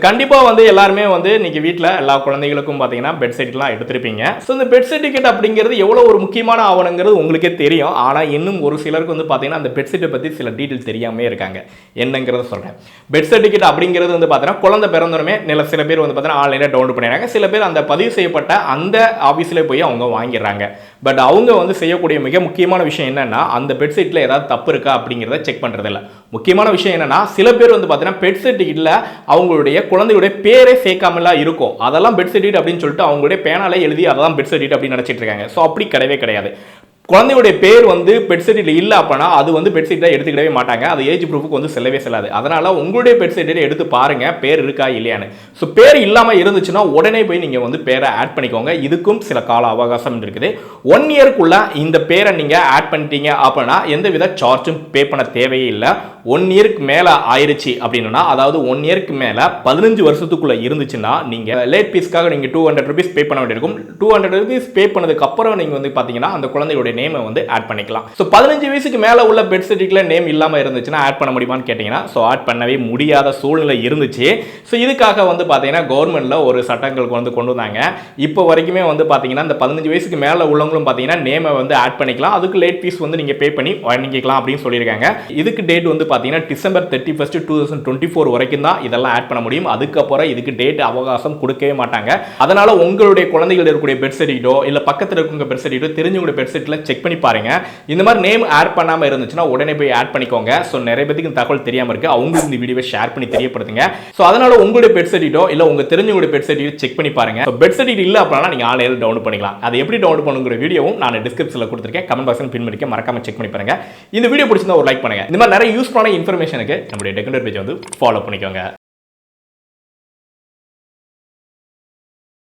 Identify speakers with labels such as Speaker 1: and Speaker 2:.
Speaker 1: கண்டிப்பாக வந்து எல்லாருமே வந்து இன்னைக்கு வீட்டில் எல்லா குழந்தைகளுக்கும் பார்த்தீங்கன்னா பெட் சர்டிஃபிகேட்லாம் எடுத்திருப்பீங்க. ஸோ இந்த பெட் சர்டிஃபிகேட் அப்படிங்கிறது எவ்வளோ ஒரு முக்கியமான ஆவணங்கிறது உங்களுக்கே தெரியும். ஆனால் இன்னும் ஒரு சிலருக்கு வந்து பார்த்தீங்கன்னா அந்த பெட் சர்டிஃபிகேட் பற்றி சில டீட்டெயில் தெரியாமே இருக்காங்க. என்னங்கிறத சொல்கிறேன் பெட் சர்டிஃபிகேட் அப்படிங்கிறது வந்து பார்த்தீங்கன்னா குழந்தை பிறந்தோடனே நில சில பேர் வந்து பார்த்தீங்கன்னா ஆன்லைனில் டவுன்லோட் பண்ணிடுறாங்க. சில பேர் அந்த பதிவு செய்யப்பட்ட அந்த ஆஃபீஸில் போய் அவங்க வாங்கிடுறாங்க. பட் அவங்க வந்து செய்யக்கூடிய மிக முக்கியமான விஷயம் என்னென்னா அந்த பெட்ஷீட்டில் ஏதாவது தப்பு இருக்கா அப்படிங்கிறத செக் பண்ணுறதில்ல முக்கியமான விஷயம் என்னென்னா சில பேர் வந்து பார்த்தீங்கன்னா பெட் சர்டிஃபிகேட்டில் அவங்களுடைய குழந்தையுடைய பேரே சேர்க்காமலாம் இருக்கும். அதெல்லாம் பெட் அப்படின்னு சொல்லிட்டு அவங்களுடைய பேனாலே எழுதி அதெல்லாம் பெட் அப்படின்னு நினச்சிட்டு இருக்காங்க. ஸோ அப்படி கிடையவே கிடையாது. குழந்தையுடைய பேர் வந்து பெட்சைட்டில் இல்லை அப்படின்னா அது வந்து பெட்சைட்டாக எடுத்துக்கிடவே மாட்டாங்க. அது ஏஜ் ப்ரூஃபுக்கு வந்து செல்லவே செல்லாது. அதனால் உங்களுடைய பெட் எடுத்து பாருங்கள் பேர் இருக்கா இல்லையான்னு. ஸோ பேர் இல்லாமல் இருந்துச்சுன்னா உடனே போய் நீங்கள் வந்து பேரை ஆட் பண்ணிக்கோங்க. இதுக்கும் சில கால அவகாசம் இருக்குது. ஒன் இயர்க்குள்ளே இந்த பேரை நீங்கள் ஆட் பண்ணிட்டீங்க அப்படின்னா எந்த வித சார்ஜும் பே பண்ண தேவையே இல்லை. ஒன் இயருக்கு மேலே ஆயிடுச்சு அப்படின்னா அதாவது ஒன் இயருக்கு மேலே பதினஞ்சு வருஷத்துக்குள்ளே இருந்துச்சுன்னா நீங்கள் லேட் ஃபீஸ்க்காக நீங்கள் டூ ஹண்ட்ரட் ருபீஸ் பே பண்ண வேண்டியிருக்கும். டூ ஹண்ட்ரட் ருபீஸ் பே பண்ணதுக்கு அப்புறம் நீங்கள் வந்து பார்த்தீங்கன்னா அந்த குழந்தையுடைய நேமை வந்து ஆட் பண்ணிக்கலாம். ஸோ பதினஞ்சு வயசுக்கு மேலே உள்ள பெட் சர்டிஃபிகேட்ல நேம் இல்லாமல் இருந்துச்சுன்னா ஆட் பண்ண முடியுமான்னு கேட்டிங்கன்னா ஸோ ஆட் பண்ணவே முடியாத சூழ்நிலை இருந்துச்சு. ஸோ இதுக்காக வந்து பார்த்தீங்கன்னா கவர்மெண்ட்ல ஒரு சட்டங்கள் வந்து கொண்டு வந்தாங்க. இப்போ வரைக்குமே வந்து பார்த்தீங்கன்னா இந்த பதினஞ்சு வயசுக்கு மேலே உள்ளவங்களும் பார்த்தீங்கன்னா நேமை வந்து ஆட் பண்ணிக்கலாம். அதுக்கு லேட் ஃபீஸ் வந்து நீங்கள் பே பண்ணி வாங்கிக்கலாம் அப்படின்னு சொல்லியிருக்காங்க. இதுக்கு டேட் வந்து பார்த்தீங்கன்னா December thirty first two thousand twenty four வரைக்கும் தான் இதெல்லாம் ஆட் பண்ண முடியும். அதுக்கப்புறம் இதுக்கு டேட் அவகாசம் கொடுக்கவே மாட்டாங்க. அதனால உங்களுடைய குழந்தைகள் இருக்கக்கூடிய பெட் சர்டிஃபிகேட்டோ இல்லை பக்கத்தில் இருக்கிற பெட் சர்டிஃபிகேட்டோ தெரிஞ்சவங்களுடைய பெட் செட்டில் செக் பண்ணி பாருங்க. இந்த மாதிரி நேம் ஆட் பண்ணாமல் இருந்துச்சுன்னா உடனே போய் ஆட் பண்ணிக்கோங்க. ஸோ நிறைய பேருக்கு தகவல் தெரியாமல் இருக்கு. அவங்களுக்கு இந்த வீடியோவை ஷேர் பண்ணி தெரியப்படுத்துங்க. ஸோ அதனால உங்களுடைய பெட் சர்டிட்டோ இல்லை உங்க தெரிஞ்சவங்களுடைய பெட் சர்டிட்டோ செக் பண்ணி பாருங்க. ஸோ பெட் சர்டிஃபிகேட் இல்லை அப்படின்னா நீங்கள் ஆன்லைனில் டவுன்லோட் பண்ணிக்கலாம். அது எப்படி டவுன்லோட் பண்ணுங்கிற வீடியோவும் நான் டிஸ்கிரிப்ஷனில் கொடுத்துருக்கேன். கமெண்ட் பாக்ஸில் பின் பண்ணிக்க மறக்காம செக் பண்ணி பாருங்க. இந்த வீடியோ பிடிச்சிருந்தா ஒரு லைக் பண்ணுங்க. இந்த மாதிரி நிறைய யூஸ்ஃபுல்லான இன்ஃபர்மேஷனுக்கு நம்மளுடைய டெக்கண்டர் பேஜ் வந்து ஃபாலோ பண்ணிக்கோங்க.